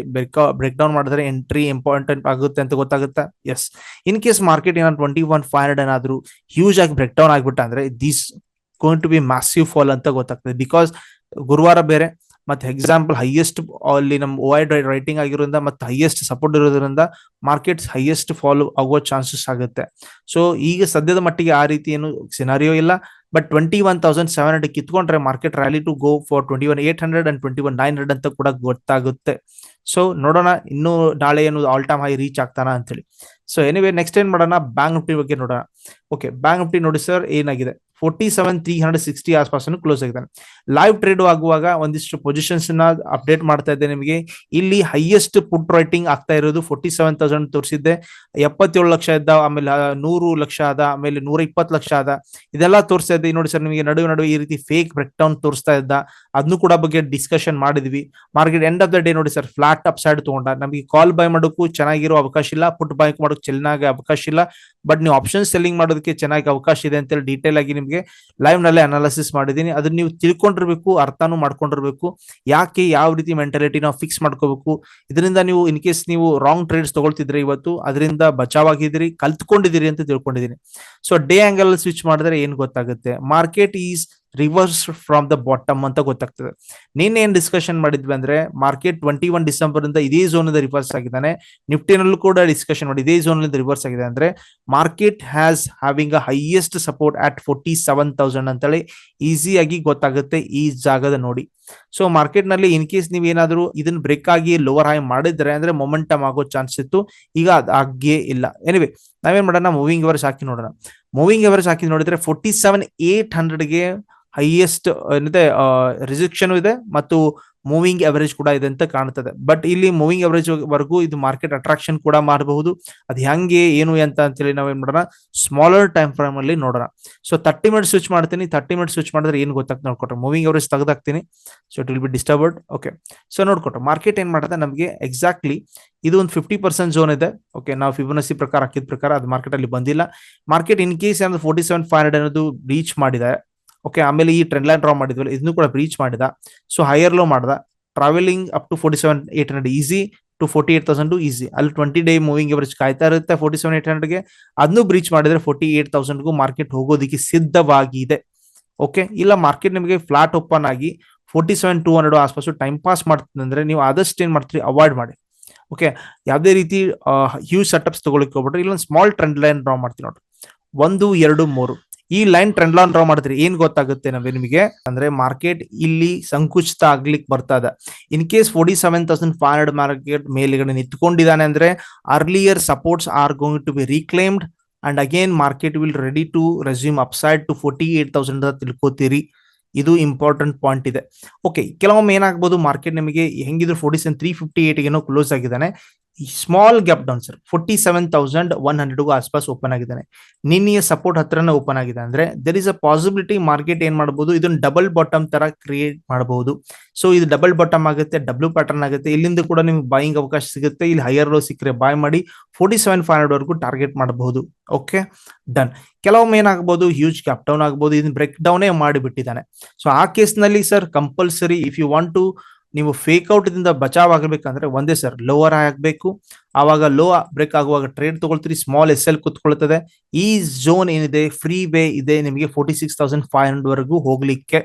ಬ್ರೇಕ್ ಡೌನ್ ಮಾಡಿದ್ರೆ ಎಂಟ್ರಿ ಇಂಪಾರ್ಟೆಂಟ್ ಆಗುತ್ತೆ ಅಂತ ಗೊತ್ತಾಗುತ್ತೆ? ಎಸ್ ಇನ್ ಕೇಸ್ ಮಾರ್ಕೆಟ್ ಏನಾದ್ರು ಟ್ವೆಂಟಿ ಒನ್ ಫೈವ್ ಹಂಡ್ರೆಡ್ ಏನಾದ್ರು ಹ್ಯೂಜ್ ಆಗಿ ಬ್ರೇಕ್ ಡೌನ್ ಆಗ್ಬಿಟ್ಟ ಅಂದ್ರೆ these going to be massive fall ಅಂತ ಗೊತ್ತಾಗ್ತದೆ. ಬಿಕಾಸ್ ಗುರುವಾರ ಬೇರೆ, ಮತ್ತೆ ಎಕ್ಸಾಂಪಲ್ ಹೈಯೆಸ್ಟ್ ಅಲ್ಲಿ ನಮ್ಮ ಓ ಐ ರೈಟಿಂಗ್ ಆಗಿರೋದ್ರಿಂದ, ಮತ್ತೆ ಹೈಯೆಸ್ಟ್ ಸಪೋರ್ಟ್ ಇರೋದ್ರಿಂದ ಮಾರ್ಕೆಟ್ಸ್ ಹೈಯೆಸ್ಟ್ ಫಾಲೋ ಆಗುವ ಚಾನ್ಸಸ್ ಆಗುತ್ತೆ. ಸೊ ಈಗ ಸದ್ಯದ ಮಟ್ಟಿಗೆ ಆ ರೀತಿ ಏನು ಸಿನಾರಿಯೋ ಇಲ್ಲ. But twenty one thousand seven hundred ಕಿತ್ಕೊಂಡ್ರೆ market rally to go for twenty one eight hundred and twenty one nine hundred ಅಂತ ಕೂಡ ಗೊತ್ತಾಗುತ್ತೆ. ಸೊ ನೋಡೋಣ, ಇನ್ನು ನಾಳೆ ಏನು ಆಲ್ ಟೈಮ್ ಹೈ ರೀಚ್ ಆಗ್ತಾನ ಅಂತೇಳಿ ಸೊ ಎನಿವೇ ನೆಕ್ಸ್ಟ್ ಏನ್ ಮಾಡೋಣ? ಬ್ಯಾಂಕ್ ನಿಫ್ಟಿ ಬಗ್ಗೆ ನೋಡೋಣ. ಓಕೆ ಬ್ಯಾಂಕ್ ನಿಫ್ಟಿ ನೋಡಿ ಸರ್ ಏನಾಗಿದೆ? Forty seven three hundred sixty ಆಸ್ಪಾಸ್ close ಆಗಿದ್ದಾನೆ. ಲೈವ್ ಟ್ರೇಡ್ ಆಗುವಾಗ ಒಂದಿಷ್ಟು ಪೊಸಿಷನ್ಸ್ನ ಅಪ್ಡೇಟ್ ಮಾಡ್ತಾ ಇದ್ದೆ ನಿಮಗೆ. ಇಲ್ಲಿ ಹೈಯೆಸ್ಟ್ ಪುಟ್ ರೈಟಿಂಗ್ ಆಗ್ತಾ ಇರೋದು ಫೋರ್ಟಿ ಸೆವೆನ್ ತೌಸಂಡ್ ತೋರಿಸಿದ್ದೆ. ಎಪ್ಪತ್ತೇಳು ಲಕ್ಷ ಇದ್ದ, ಆಮೇಲೆ ನೂರು ಲಕ್ಷ ಆದ, ಆಮೇಲೆ ನೂರ ಇಪ್ಪತ್ತು ಲಕ್ಷ ಆದ. ಇದೆಲ್ಲ ತೋರಿಸ್ತಾ ಇದ್ದೆ. ನೋಡಿ ಸರ್, ನಿಮಗೆ ನಡುವೆ ನಡುವೆ ಈ ರೀತಿ ಫೇಕ್ ಬ್ರೇಕ್ ಡೌನ್ ತೋರಿಸ್ತಾ ಇದ್ದ. ಅದನ್ನು ಕೂಡ ಬಗ್ಗೆ ಡಿಸ್ಕಷನ್ ಮಾಡಿದ್ವಿ. Market end of the day ನೋಡಿ ಸರ್ ಫ್ಲಾಟ್ ಅಪ್ ಸೈಡ್ ತಗೊಂಡ. ನಮಗೆ ಕಾಲ್ ಬೈ ಮಾಡೋಕ್ಕೂ ಚೆನ್ನಾಗಿರೋ ಅವಕಾಶ ಇಲ್ಲ. ಪುಟ್ ಬೈ ಮಾಡೋಕೆ ಚೆನ್ನಾಗಿ ಅವಕಾಶ ಇಲ್ಲ. ಬಟ್ ನೀವು ಆಪ್ಷನ್ ಸೆಲ್ಲಿಂಗ್ ಮಾಡೋದಕ್ಕೆ ಚೆನ್ನಾಗಿ ಅವಕಾಶ ಇದೆ ಅಂತೇಳಿ ಡೀಟೇಲ್ ಆಗಿ ನಿಮಗೆ ಲೈವ್ನಲ್ಲಿ ಅನಾಲಿಸಿಸ್ ಮಾಡಿದೀನಿ ಅದನ್ನ ನೀವು ತಿಳ್ಕೊಂಡಿರ್ಬೇಕು, ಅರ್ಥನೂ ಮಾಡ್ಕೊಂಡಿರ್ಬೇಕು. ಯಾಕೆ ಯಾವ ರೀತಿ ಮೆಂಟಾಲಿಟಿ ನಾವು ಫಿಕ್ಸ್ ಮಾಡ್ಕೋಬೇಕು? ಇದರಿಂದ ನೀವು ಇನ್ ಕೇಸ್ ನೀವು ರಾಂಗ್ ಟ್ರೇಡ್ಸ್ ತಗೊಳ್ತಿದ್ರೆ ಇವತ್ತು, ಅದರಿಂದ ಬಚಾವಾಗಿದ್ದೀರಿ, ಕಲ್ತ್ಕೊಂಡಿದ್ದೀರಿ ಅಂತ ತಿಳ್ಕೊಂಡಿದ್ದೀನಿ. ಸೊ ಡೇ ಆಂಗಲ್ ಸ್ವಿಚ್ ಮಾಡಿದ್ರೆ ಏನ್ ಗೊತ್ತಾಗುತ್ತೆ? Market is reverse from the bottom ಅಂತ ಗೊತ್ತಾಗ್ತದೆ. ನಿನ್ನೆ ಏನ್ ಡಿಸ್ಕಷನ್ ಮಾಡಿದ್ವಿ ಅಂದ್ರೆ ಮಾರ್ಕೆಟ್ ಟ್ವೆಂಟಿ ಒನ್ ಡಿಸೆಂಬರ್ ಇಂದ ಇದೇ ಝೋನ್ ಇಂದ ರಿವರ್ಸ್ ಆಗಿದ್ದಾನೆ. ನಿಫ್ಟಿನಲ್ಲೂ ಕೂಡ ಡಿಸ್ಕಷನ್ ಮಾಡಿ ಇದೇ ಝೋನ್ ಇಂದ ರಿವರ್ಸ್ ಆಗಿದೆ ಅಂದ್ರೆ market has having a highest support at forty seven thousand ಅಂತೇಳಿ ಈಸಿಯಾಗಿ ಗೊತ್ತಾಗುತ್ತೆ ಈ ಜಾಗದ ನೋಡಿ. ಸೊ ಮಾರ್ಕೆಟ್ನಲ್ಲಿ ಇನ್ ಕೇಸ್ ನೀವು ಏನಾದ್ರು ಇದನ್ನ ಬ್ರೇಕ್ ಆಗಿ ಲೋವರ್ ಹೈ ಮಾಡಿದ್ರೆ ಅಂದ್ರೆ ಮೊಮೆಂಟಮ್ ಆಗೋ ಚಾನ್ಸ್ ಇತ್ತು. ಈಗ ಆಗೇ ಇಲ್ಲ. ಎನಿವೆ ನಾವೇನ್ ಮಾಡೋಣ? ಮೂವಿಂಗ್ ಅವರ್ಸ್ ಹಾಕಿ ನೋಡೋಣ. ಮೂವಿಂಗ್ ಅವರ್ಸ್ ಹಾಕಿ ನೋಡಿದ್ರೆ ಫೋರ್ಟಿ ಸೆವೆನ್ ಏಟ್ ಹಂಡ್ರೆಡ್ಗೆ ಹೈಯೆಸ್ಟ್ ಏನಿದೆ ರಿಜೆಕ್ಷನ್ ಇದೆ. ಮತ್ತು ಮೂವಿಂಗ್ ಎವರೇಜ್ ಕೂಡ ಇದೆ ಅಂತ ಕಾಣ್ತದೆ. ಬಟ್ ಇಲ್ಲಿ ಮೂವಿಂಗ್ ಅವರೇಜ್ ವರೆಗೂ ಇದು ಮಾರ್ಕೆಟ್ ಅಟ್ರಾಕ್ಷನ್ ಕೂಡ ಮಾಡಬಹುದು. ಅದು ಹೆಂಗೆ, ಏನು ಅಂತ ಅಂತೇಳಿ ನಾವೇನ್ ಮಾಡೋಣ? ಸ್ಮಾಲರ್ ಟೈಮ್ ಫ್ರೇಮ್ ಅಲ್ಲಿ ನೋಡೋಣ. ಸೊ ತರ್ಟಿ ಮಿನಿಟ್ ಸ್ವಿಚ್ ಮಾಡ್ತೀನಿ. ತರ್ಟಿ ಮಿನಿಟ್ ಸ್ವಿಚ್ ಮಾಡಿದ್ರೆ ಏನು ಗೊತ್ತಾಗ್ತದೆ ನೋಡ್ಕೊಟ್ರೆ. Moving average ತೆಗೆದಾಕ್ತೀನಿ. So it will be disturbed okay so ನೋಡ್ಕೊಟ್ರೆ market ಏನ್ ಮಾಡುತ್ತೆ ನಮಗೆ ಎಕ್ಸಾಕ್ಟ್ಲಿ ಇದು ಒಂದು ಫಿಫ್ಟಿ ಪರ್ಸೆಂಟ್ ಝೋನ್ ಇದೆ. ಓಕೆ ನಾವು ಫಿಬೊನಸಿ ಪ್ರಕಾರ ಹಾಕಿದ ಪ್ರಕಾರ ಅದು ಮಾರ್ಕೆಟ್ ಅಲ್ಲಿ ಬಂದಿಲ್ಲ. ಮಾರ್ಕೆಟ್ ಇನ್ ಕೇಸ್ ಏನಾದ್ರು ಫೋರ್ಟಿ ಸೆವೆನ್ ಫೈವ್ ಹಂಡ್ರೆಡ್ ಅನ್ನೋದು ರೀಚ್ ಮಾಡಿದೆ ಓಕೆ ಆಮೇಲೆ ಈ ಟ್ರೆಂಡ್ ಲೈನ್ ಡ್ರಾ ಮಾಡಿದ್ವಲ್ಲ ಇದನ್ನು ಕೂಡ ಬ್ರೀಚ್ ಮಾಡಿದ. ಸೊ ಹೈಯರ್ ಲೋ ಮಾಡ್ದ. Travelling up to forty seven eight hundred easy to forty eight thousand easy ಅಲ್ಲಿ ಟ್ವೆಂಟಿ ಡೇ ಮೂವಿಂಗ್ ಎವರೇಜ್ ಕಾಯ್ತಾ ಇರುತ್ತೆ ಫೋರ್ಟಿ ಸೆವೆನ್ ಏಟ್ ಹಂಡ್ರೆಡ್ಗೆ ಅದನ್ನು ಬ್ರೀಚ್ ಮಾಡಿದ್ರೆ ಫೋರ್ಟಿ ಏಟ್ ತೌಸಂಡ್ಗೂ ಮಾರ್ಕೆಟ್ ಹೋಗೋದಕ್ಕೆ ಸಿದ್ಧವಾಗಿದೆ. ಓಕೆ ಇಲ್ಲ ಮಾರ್ಕೆಟ್ ನಿಮಗೆ ಫ್ಲಾಟ್ ಓಪನ್ ಆಗಿ ಫೋರ್ಟಿ ಸೆವೆನ್ ಟೂ ಹಂಡ್ರೆಡ್ ಆಸ್ಪಾಸು ಟೈಮ್ ಪಾಸ್ ಮಾಡ್ತೀನಿ ಅಂದ್ರೆ ನೀವು ಆದಷ್ಟು ಏನು ಮಾಡ್ತೀರಿ? ಅವಾಯ್ಡ್ ಮಾಡಿ. ಓಕೆ ಯಾವುದೇ ರೀತಿ ಹ್ಯೂಜ್ ಸೆಟಪ್ಸ್ ತೊಗೊಳಕ್ಕೆ ಹೋಗ್ಬಿಟ್ರೆ ಇಲ್ಲೊಂದು ಸ್ಮಾಲ್ ಟ್ರೆಂಡ್ ಲೈನ್ ಡ್ರಾ ಮಾಡ್ತೀನಿ ನೋಡ್ರಿ. ಒಂದು, ಎರಡು, ಮೂರು. ಈ ಲೈನ್ ಟ್ರೆಂಡ್ ಲೈನ್ ಡ್ರಾ ಮಾಡಿದ್ರೆ ಏನ್ ಗೊತ್ತಾಗುತ್ತೆ ನಮಗೆ ನಿಮಗೆ? ಅಂದ್ರೆ ಮಾರ್ಕೆಟ್ ಇಲ್ಲಿ ಸಂಕುಚಿತ ಆಗ್ಲಿಕ್ಕೆ ಬರ್ತದ. In case forty seven thousand five hundred market ಮೇಲ್ಗಡೆ ನಿಂತ್ಕೊಂಡಿದ್ದಾನೆ ಅಂದ್ರೆ earlier supports are going to be reclaimed and again market will ready to resume upside to forty eight thousand ತಿಳ್ಕೊತೀರಿ. ಇದು ಇಂಪಾರ್ಟೆಂಟ್ ಪಾಯಿಂಟ್ ಇದೆ. ಓಕೆ ಕೆಲವೊಮ್ಮೆ ಏನಾಗ್ಬೋದು ಮಾರ್ಕೆಟ್ ನಿಮಗೆ ಹೆಂಗಿದ್ರು ಫೋರ್ಟಿ ಸೆವೆನ್ ತ್ರೀ ಫಿಫ್ಟಿ ಏಟ್ಗೇನೋ ಕ್ಲೋಸ್ ಆಗಿದ್ದಾನೆ. Small gap down sir forty seven thousand one ಹಂಡ್ರೆಡ್ಗೂ ಆಸ್ಪಾಸ್ ಓಪನ್ ಆಗಿದ್ದಾನೆ. ನಿನ್ನೆಯ ಸಪೋರ್ಟ್ ಹತ್ರನೇ ಓಪನ್ ಆಗಿದೆ ಅಂದ್ರೆ there is a possibility market ಏನ್ ಮಾಡಬಹುದು ಇದನ್ನ ಡಬಲ್ ಬಾಟಮ್ ತರ ಕ್ರಿಯೇಟ್ ಮಾಡಬಹುದು ಸೊ ಇದು ಡಬಲ್ ಬಾಟಮ್ ಆಗುತ್ತೆ ಡಬ್ಲ್ಯೂ ಪ್ಯಾಟರ್ನ್ ಆಗುತ್ತೆ. ಇಲ್ಲಿಂದ ಕೂಡ ನಿಮ್ಗೆ ಬಾಯಿಂಗ್ ಅವಕಾಶ ಸಿಗುತ್ತೆ. ಇಲ್ಲಿ ಹೈಯರ್ ಲೋ ಸಿಕ್ಕರೆ ಬಾಯ್ ಮಾಡಿ ಫೋರ್ಟಿ ಸೆವೆನ್ ಫೈವ್ ಹಂಡ್ರೆಡ್ ವರೆಗೂ ಟಾರ್ಗೆಟ್ ಮಾಡಬಹುದು ಓಕೆ ಡನ್ ಕೆಲವೊಮ್ಮೆ ಏನಾಗಬಹುದು ಹ್ಯೂಜ್ ಕ್ಯಾಪ್ ಡೌನ್ ಆಗಬಹುದು ಇದನ್ನ ಬ್ರೇಕ್ ಡೌನೇ ಮಾಡಿಬಿಟ್ಟಿದ್ದಾನೆ. ಸೊ ಆ ಕೇಸ್ನಲ್ಲಿ sir compulsory if you want to ನೀವು ಫೇಕ್ ಔಟ್ ದಿಂದ ಬಚಾವ್ ಆಗಬೇಕಂದ್ರೆ ಒಂದೇ ಸರ್ ಲೋವರ್ ಆಗಬೇಕು. ಆವಾಗ ಲೋ ಬ್ರೇಕ್ ಆಗುವಾಗ ಟ್ರೇಡ್ ತಗೊಳ್ತೀರಿ ಸ್ಮಾಲ್ ಎಸ್ ಎಲ್ ಕುತ್ಕೊಳ್ತದೆ. ಈ ಝೋನ್ ಏನಿದೆ ಫ್ರೀ ವೇ ಇದೆ, ನಿಮಗೆ forty six thousand five hundred ವರೆಗೂ ಹೋಗ್ಲಿಕ್ಕೆ.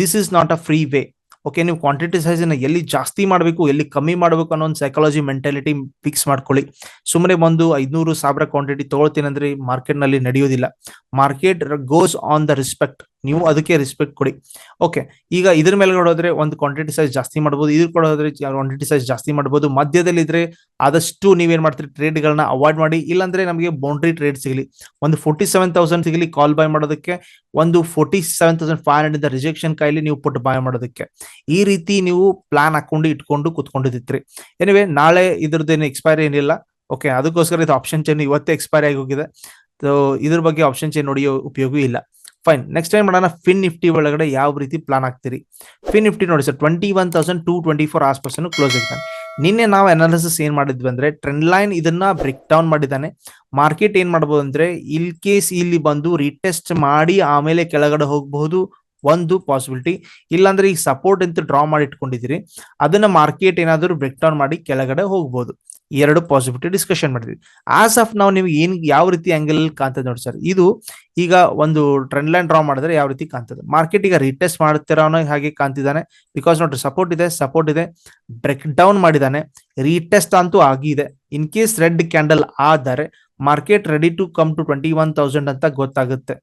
This is not a free way okay ನೀವು ಕ್ವಾಂಟಿಟಿ ಸೈಜ್ ಎಲ್ಲಿ ಜಾಸ್ತಿ ಮಾಡಬೇಕು, ಎಲ್ಲಿ ಕಮ್ಮಿ ಮಾಡಬೇಕು ಅನ್ನೋ ಒಂದು ಸೈಕಾಲಜಿ ಮೆಂಟಾಲಿಟಿ ಫಿಕ್ಸ್ ಮಾಡ್ಕೊಳ್ಳಿ. ಸುಮ್ಮನೆ ಬಂದು ಐದ್ನೂರು ಸಾವಿರ ಕ್ವಾಂಟಿಟಿ ತಗೊಳ್ತೀನಿ ಅಂದ್ರೆ ಮಾರ್ಕೆಟ್ನಲ್ಲಿ ನಡೆಯೋದಿಲ್ಲ. Market goes on the respect ನೀವು ಅದಕ್ಕೆ ರೆಸ್ಪೆಕ್ಟ್ ಕೊಡಿ. ಓಕೆ ಈಗ ಇದ್ರ ಮೇಲೆ ನೋಡೋದ್ರೆ ಒಂದು ಕ್ವಾಂಟಿಟಿ ಸೈಜ್ ಜಾಸ್ತಿ ಮಾಡ್ಬೋದು, ಇದ್ರ ಕೊಡೋದ್ರೆ ಕ್ವಾಂಟಿಟಿ ಸೈಜ್ ಜಾಸ್ತಿ ಮಾಡ್ಬೋದು. ಮಧ್ಯದಲ್ಲಿ ಇದ್ರೆ ಆದಷ್ಟು ನೀವೇನ್ ಮಾಡ್ತೀರಿ ಟ್ರೇಡ್ಗಳನ್ನ ಅವಾಯ್ಡ್ ಮಾಡಿ, ಇಲ್ಲಾಂದ್ರೆ ನಮಗೆ ಬೌಂಡ್ರಿ ಟ್ರೇಡ್ ಸಿಗಲಿ. ಒಂದು ಫೋರ್ಟಿ ಸೆವೆನ್ ತೌಸಂಡ್ ಸಿಗಲಿ ಕಾಲ್ ಬೈ ಮಾಡೋದಕ್ಕೆ, ಒಂದು forty seven thousand five hundred ಇಂದ ರಿಜೆಕ್ಷನ್ ಕೈಲಿ ನೀವು ಪುಟ್ ಬಾಯ್ ಮಾಡೋದಕ್ಕೆ. ಈ ರೀತಿ ನೀವು ಪ್ಲಾನ್ ಹಾಕೊಂಡು ಇಟ್ಕೊಂಡು ಕುತ್ಕೊಂಡಿದ್ರಿ ಎನಿವೆ ನಾಳೆ ಇದ್ರದ್ದೇನು ಎಕ್ಸ್ಪೈರಿ ಏನಿಲ್ಲ. ಓಕೆ ಅದಕ್ಕೋಸ್ಕರ ಇದು ಆಪ್ಷನ್ ಚೇನ್ ಇವತ್ತೇ ಎಕ್ಸ್ಪೈರಿ ಆಗಿ ಹೋಗಿದೆ. ಸೊ ಇದ್ರ ಬಗ್ಗೆ ಆಪ್ಷನ್ ಚೇನ್ ನೋಡಿ ಉಪಯೋಗ ಇಲ್ಲ. ಫೈನ್ ನೆಕ್ಸ್ಟ್ ಟೈಮ್ ಮಾಡೋಣ? ಫಿನ್ ನಿಫ್ಟಿ ಒಳಗಡೆ ಯಾವ ರೀತಿ ಪ್ಲಾನ್ ಆಗ್ತೀರಿ ಫಿನ್ ನಿಫ್ಟಿ ನೋಡಿ sir twenty one thousand two twenty four as person close ಆಗಿದ್ದಾನೆ. ನಿನ್ನೆ ನಾವು ಅನಾಲಿಸಿಸ್ ಏನ್ ಮಾಡಿದ್ವಿ ಅಂದ್ರೆ ಟ್ರೆಂಡ್ ಲೈನ್ ಇದನ್ನ ಬ್ರೇಕ್ ಡೌನ್ ಮಾಡಿದ್ದಾನೆ. ಮಾರ್ಕೆಟ್ ಏನ್ ಮಾಡಬಹುದು ಅಂದ್ರೆ ಇಲ್ ಕೇಸ್ ಇಲ್ಲಿ ಬಂದು ರಿಟೆಸ್ಟ್ ಮಾಡಿ ಆಮೇಲೆ ಕೆಳಗಡೆ ಹೋಗಬಹುದು, ಒಂದು ಪಾಸಿಬಿಲಿಟಿ ಇಲ್ಲಾಂದ್ರೆ ಈಗ ಸಪೋರ್ಟ್ ಅಂತ ಡ್ರಾ ಮಾಡಿ ಇಟ್ಕೊಂಡಿದ್ದೀರಿ. ಅದನ್ನ ಮಾರ್ಕೆಟ್ ಏನಾದರೂ ಬ್ರೇಕ್ ಡೌನ್ ಮಾಡಿ ಕೆಳಗಡೆ ಹೋಗ್ಬೋದು. ಎರಡು ಪಾಸಿಬಿಲಿಟಿ ಡಿಸ್ಕಷನ್ ಮಾಡಿದ್ವಿ ಆಸ್ ಆಫ್ ನಾವು ನಿಮ್ಗೆ ಏನ್, ಯಾವ ರೀತಿ ಆಂಗಲ್ ಕಾಣ್ತದೆ ನೋಡಿ ಸರ್ ಇದು ಈಗ ಒಂದು ಟ್ರೆಂಡ್ ಲೈನ್ ಡ್ರಾ ಮಾಡಿದ್ರೆ ಯಾವ ರೀತಿ ಕಾಣ್ತದೆ. ಮಾರ್ಕೆಟ್ ಈಗ ರೀಟೆಸ್ಟ್ ಮಾಡ್ತಿರೋ ಹಾಗೆ ಕಾಣ್ತಿದ್ದಾನೆ. ಬಿಕಾಸ್ ನೋಡ್ರಿ ಸಪೋರ್ಟ್ ಇದೆ ಸಪೋರ್ಟ್ ಇದೆ. ಬ್ರೇಕ್ ಡೌನ್ ಮಾಡಿದ್ದಾನೆ. ರೀಟೆಸ್ಟ್ ಅಂತೂ ಆಗಿದೆ. ಇನ್ ಕೇಸ್ ರೆಡ್ ಕ್ಯಾಂಡಲ್ ಆದರೆ market ready to come to twenty one thousand ಅಂತ ಗೊತ್ತಾಗುತ್ತೆ.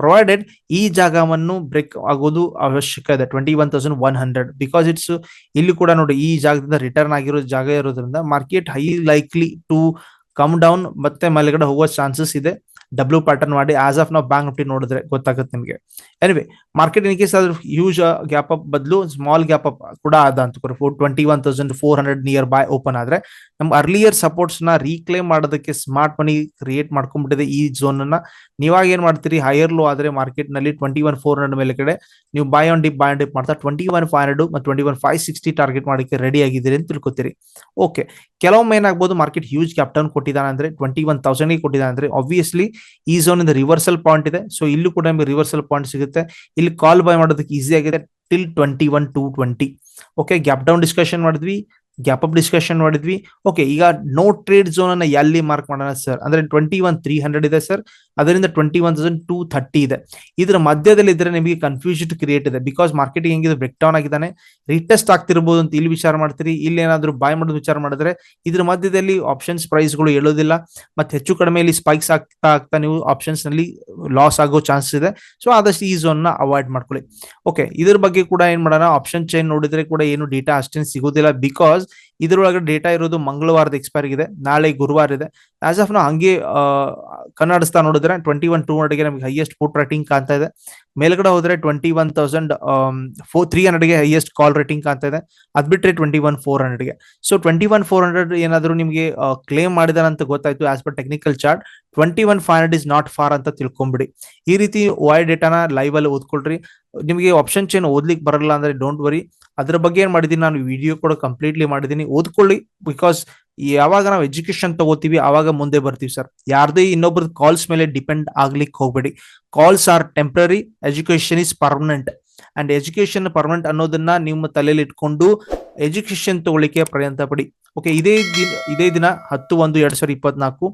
ಪ್ರೊವೈಡೆಡ್ ಈ ಜಾಗವನ್ನು ಬ್ರೇಕ್ ಆಗೋದು ಅವಶ್ಯಕ ಇದೆ. Twenty one thousand one hundred because it's ಇಲ್ಲಿ ಕೂಡ ನೋಡಿ ಈ ಜಾಗದಿಂದ ರಿಟರ್ನ್ ಆಗಿರೋ ಜಾಗ ಇರೋದ್ರಿಂದ market high likely to come down ಮತ್ತೆ ಮೇಲೆಗಡೆ ಹೋಗೋ ಚಾನ್ಸಸ್ ಇದೆ. ಡಬ್ಲ್ಯೂ ಪ್ಯಾಟರ್ನ್ ಮಾಡಿ ಆಸ್ ಆಫ್ ನಾವು ಬ್ಯಾಂಕ್ ನಿಫ್ಟಿ ನೋಡಿದ್ರೆ ಗೊತ್ತಾಗುತ್ತೆ ನಿಮಗೆ. ಎನಿವೆ ಮಾರ್ಕೆಟ್ ಇನ್ ಕೇಸ್ ಅದ್ರ ಹ್ಯೂಜ್ ಗ್ಯಾಪ್ ಅಪ್ ಬದಲು ಸ್ಮಾಲ್ ಗ್ಯಾಪ್ ಅಪ್ ಕೂಡ ಆದ ಅಂತ four twenty one thousand four hundred nearby open ಆದ್ರೆ ನಮ್ ಅರ್ಲಿಯರ್ ಸಪೋರ್ಟ್ಸ್ನ ರೀಕ್ಲೇಮ್ ಮಾಡೋದಕ್ಕೆ ಸ್ಮಾರ್ಟ್ ಮನಿ ಕ್ರಿಯೇಟ್ ಮಾಡ್ಕೊಂಡ್ಬಿಟ್ಟಿದೆ ಈ ಝೋನ್ ಅನ್ನ. ನೀವಾಗ ಏನ್ ಮಾಡ್ತೀರಿ? ಹೈಯರ್ ಲೋ ಆದ್ರೆ ಮಾರ್ಕೆಟ್ನಲ್ಲಿ ಟ್ವೆಂಟಿ ಒನ್ ಫೋರ್ ಹಂಡ್ರೆಡ್ ಮೇಲೆ ಕಡೆ ನೀವು buy on dip buy on dip ಮಾಡ್ತಾ ಟ್ವೆಂಟಿ ಒನ್ ಫೈವ್ ಹಂಡ್ರೆಡ್ ಮತ್ತು twenty one five sixty target ಮಾಡಕ್ಕೆ ರೆಡಿ ಆಗಿದ್ದೀರಿ ಅಂತ ತಿಳ್ಕೊತೀರಿ. ಓಕೆ ಕೆಲವೊಮ್ಮೆ ಏನಾಗ್ಬೋದು ಮಾರ್ಕೆಟ್ ಹ್ಯೂಜ್ ಕ್ಯಾಪ್ಟನ್ ಕೊಟ್ಟಿದ್ದಾನೆ ಅಂದ್ರೆ ಟ್ವೆಂಟಿ ಒನ್ ತೌಸಂಡ್ ಕೊಟ್ಟಿದ್ದಾನೆ ಅಂದ್ರೆ ಆಬ್ವಿಯಸ್ಲಿ ಈ ಝೋನ್ ಇಂದ ರಿವರ್ಸಲ್ ಪಾಯಿಂಟ್ ಇದೆ. ಸೊ ಇಲ್ಲೂ ಕೂಡ ನಿಮಗೆ ರಿವರ್ಸಲ್ ಪಾಯಿಂಟ್ ಸಿಗುತ್ತೆ. ಇಲ್ಲಿ ಕಾಲ್ ಬೈ ಮಾಡೋದಕ್ಕೆ ಈಸಿ ಆಗಿದೆ. Till twenty one two twenty okay gap down discussion ಮಾಡಿದ್ವಿ. ಗ್ಯಾಪ್ ಅಪ್ ಡಿಸ್ಕಷನ್ ಮಾಡಿದ್ವಿ. ಓಕೆ ಈಗ ನೋ ಟ್ರೇಡ್ ಝೋನ್ ಅನ್ನ ಎಲ್ಲಿ ಮಾರ್ಕ್ ಮಾಡೋಣ ಸರ್ ಅಂದ್ರೆ ಟ್ವೆಂಟಿ ಒನ್ ತ್ರೀ ಹಂಡ್ರೆಡ್ ಇದೆ ಸರ್ ಅದರಿಂದ twenty one thousand two thirty ಇದೆ. ಇದರ ಮಧ್ಯದಲ್ಲಿ ಇದ್ರೆ ನಿಮಗೆ ಕನ್ಫ್ಯೂಷನ್ ಕ್ರಿಯೇಟ್ ಇದೆ. ಬಿಕಾಸ್ ಮಾರ್ಕೆಟಿಂಗ್ ಹೆಂಗಿದೆ? ಬ್ರೇಕ್ ಡೌನ್ ಆಗಿದ್ದಾನೆ. ರಿಟೆಸ್ಟ್ ಆಗ್ತಿರ್ಬೋದು ಅಂತ ಇಲ್ಲಿ ವಿಚಾರ ಮಾಡ್ತೀರಿ. ಇಲ್ಲಿ ಏನಾದ್ರು ಬಾಯ್ ಮಾಡೋದು ವಿಚಾರ ಮಾಡಿದ್ರೆ ಇದ್ರ ಮಧ್ಯದಲ್ಲಿ ಆಪ್ಷನ್ಸ್ ಪ್ರೈಸ್ಗಳು ಹೇಳೋದಿಲ್ಲ ಮತ್ತೆ ಹೆಚ್ಚು ಕಡಿಮೆ ಇಲ್ಲಿ ಸ್ಪೈಕ್ಸ್ ಆಗ್ತಾ ಆಗ್ತಾ ನೀವು ಆಪ್ಷನ್ಸ್ನಲ್ಲಿ ಲಾಸ್ ಆಗೋ ಚಾನ್ಸ್ ಇದೆ. ಸೊ ಆದಷ್ಟು ಈ ಝೋನ್ನ ಅವಾಯ್ಡ್ ಮಾಡ್ಕೊಳ್ಳಿ. ಓಕೆ ಇದ್ರ ಬಗ್ಗೆ ಕೂಡ ಏನ್ ಮಾಡೋಣ? ಆಪ್ಷನ್ ಚೈನ್ ನೋಡಿದ್ರೆ ಕೂಡ ಏನು ಡೇಟಾ ಅಷ್ಟೇನು ಸಿಗೋದಿಲ್ಲ. ಬಿಕಾಸ್ ಇದ್ರೊಳಗೆ ಡೇಟಾ ಇರೋದು ಮಂಗಳವಾರದ ಎಕ್ಸ್ಪೈರ್ ಇದೆ ನಾಳೆ ಗುರುವಾರ ಇದೆ. ಆಸ್ ಆಫ್ ನಾವು ಹಂಗೆ ಕನ್ನಡಿಸ್ತಾ ನೋಡಿದ್ರೆ ಟ್ವೆಂಟಿ ಒನ್ ಟೂ ಹಂಡ್ರೆಡ್ಗೆ ನಮಗೆ ಹೈಯೆಸ್ಟ್ ಪುಟ್ ರೇಟಿಂಗ್ ಕಾಣ್ತಾ ಇದೆ. ಮೇಲ್ಗಡೆ ಹೋದ್ರೆ twenty one thousand four three ಹಂಡ್ರೆಡ್ಗೆ highest call rating ಕಾಣ್ತಾ ಇದೆ. ಅದ್ ಬಿಟ್ರೆ twenty one four ಹಂಡ್ರೆಡ್ಗೆ so twenty one four hundred ಏನಾದರೂ ನಿಮಗೆ ಕ್ಲೇಮ್ ಮಾಡಿದಾರೆ ಅಂತ ಗೊತ್ತಾಯ್ತು as per technical chart twenty one five hundred is not far ಅಂತ ತಿಳ್ಕೊಂಬಿಡಿ. ಈ ರೀತಿ ವೈ ಡೇಟಾನ ಲೈವ್ ಅಲ್ಲಿ ಓದ್ಕೊಳ್ರಿ. ನಿಮಗೆ ಆಪ್ಷನ್ ಚೇನ್ ಓದ್ಲಿಕ್ಕೆ ಬರಲ್ಲ ಅಂದ್ರೆ ಡೋಂಟ್ ವರಿ ಅದ್ರ ಬಗ್ಗೆ ಏನ್ ಮಾಡಿದೀನಿ ನಾನು ವಿಡಿಯೋ ಕೂಡ ಕಂಪ್ಲೀಟ್ಲಿ ಮಾಡಿದೀನಿ. ಓದ್ಕೊಳ್ಳಿ ಬಿಕಾಸ್ ಯಾವಾಗ ನಾವು ಎಜುಕೇಶನ್ ತಗೋತೀವಿ ಆವಾಗ ಮುಂದೆ ಬರ್ತೀವಿ ಸರ್ ಯಾರ್ದೇ ಇನ್ನೊಬ್ಬರ ಕಾಲ್ಸ್ ಮೇಲೆ ಡಿಪೆಂಡ್ ಆಗ್ಲಿಕ್ಕೆ ಹೋಗ್ಬೇಡಿ. Calls are temporary education is permanent and education permanent ಅನ್ನೋದನ್ನ ನಿಮ್ಮ ತಲೆಯಲ್ಲಿ ಇಟ್ಕೊಂಡು ಎಜುಕೇಶನ್ ತಗೊಳ್ಳಿಕ್ಕೆ ಪ್ರಯತ್ನ ಪಡಿ. ಓಕೆ ಇದೇ ದಿನ ಇದೇ ದಿನ ಹತ್ತು, ಒಂದು, ಎರಡ್ ಸಾವಿರದ ಇಪ್ಪತ್ನಾಲ್ಕು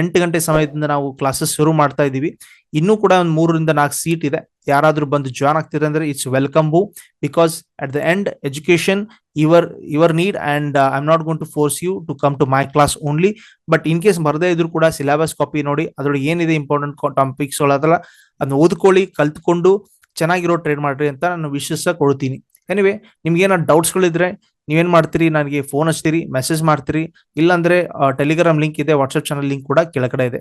ಎಂಟು ಗಂಟೆ ಸಮಯದಿಂದ ನಾವು ಕ್ಲಾಸಸ್ ಶುರು ಮಾಡ್ತಾ ಇದೀವಿ ಇನ್ನೂ ಕೂಡ ಒಂದು ಮೂರರಿಂದ ನಾಲ್ಕು ಸೀಟ್ ಇದೆ. ಯಾರಾದ್ರೂ ಬಂದು ಜಾಯ್ನ್ ಆಗ್ತಿದ್ರೆ ಅಂದ್ರೆ ಇಟ್ಸ್ ವೆಲ್ಕಮ್ ಬು because at the end education your your need and I am not gonna force you to come to my class only but in case ಬರದೇ ಇದ್ರು ಕೂಡ ಸಿಲೆಬಸ್ ಕಾಪಿ ನೋಡಿ, ಅದ್ರೊಳಗೆ ಏನಿದೆ ಇಂಪಾರ್ಟೆಂಟ್ ಟಾಪಿಕ್ಸ್ ಅದಲ್ಲ ಅದನ್ನ ಓದ್ಕೊಳ್ಳಿ, ಕಲ್ತ್ಕೊಂಡು ಚೆನ್ನಾಗಿರೋ ಟ್ರೇಡ್ ಮಾಡ್ರಿ ಅಂತ ನಾನು ವಿಶ್ವಾಸ ಕೊಡ್ತೀನಿ. ಎನಿವೆ ನಿಮ್ಗೆ ಏನಾದ್ರು ಡೌಟ್ಸ್ಗಳಿದ್ರೆ ನೀವೇನ್ ಮಾಡ್ತೀರಿ? ನನಗೆ ಫೋನ್ ಹಚ್ತೀರಿ ಮೆಸೇಜ್ ಮಾಡ್ತೀರಿ. ಇಲ್ಲಾಂದ್ರೆ ಟೆಲಿಗ್ರಾಮ್ ಲಿಂಕ್ ಇದೆ ವಾಟ್ಸ್ಆಪ್ ಚಾನಲ್ ಲಿಂಕ್ ಕೂಡ ಕೆಳಗಡೆ ಇದೆ.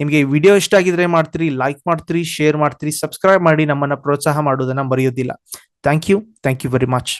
ನಿಮಗೆ ವಿಡಿಯೋ ಇಷ್ಟ ಆಗಿದ್ರೆ ಮಾಡ್ತೀರಿ ಲೈಕ್ ಮಾಡ್ತೀರಿ ಶೇರ್ ಮಾಡ್ತೀರಿ ಸಬ್ಸ್ಕ್ರೈಬ್ ಮಾಡಿ ನಮ್ಮನ್ನ ಪ್ರೋತ್ಸಾಹ ಮಾಡೋದನ್ನ ಮರೆಯೋದಿಲ್ಲ. Thank you thank you very much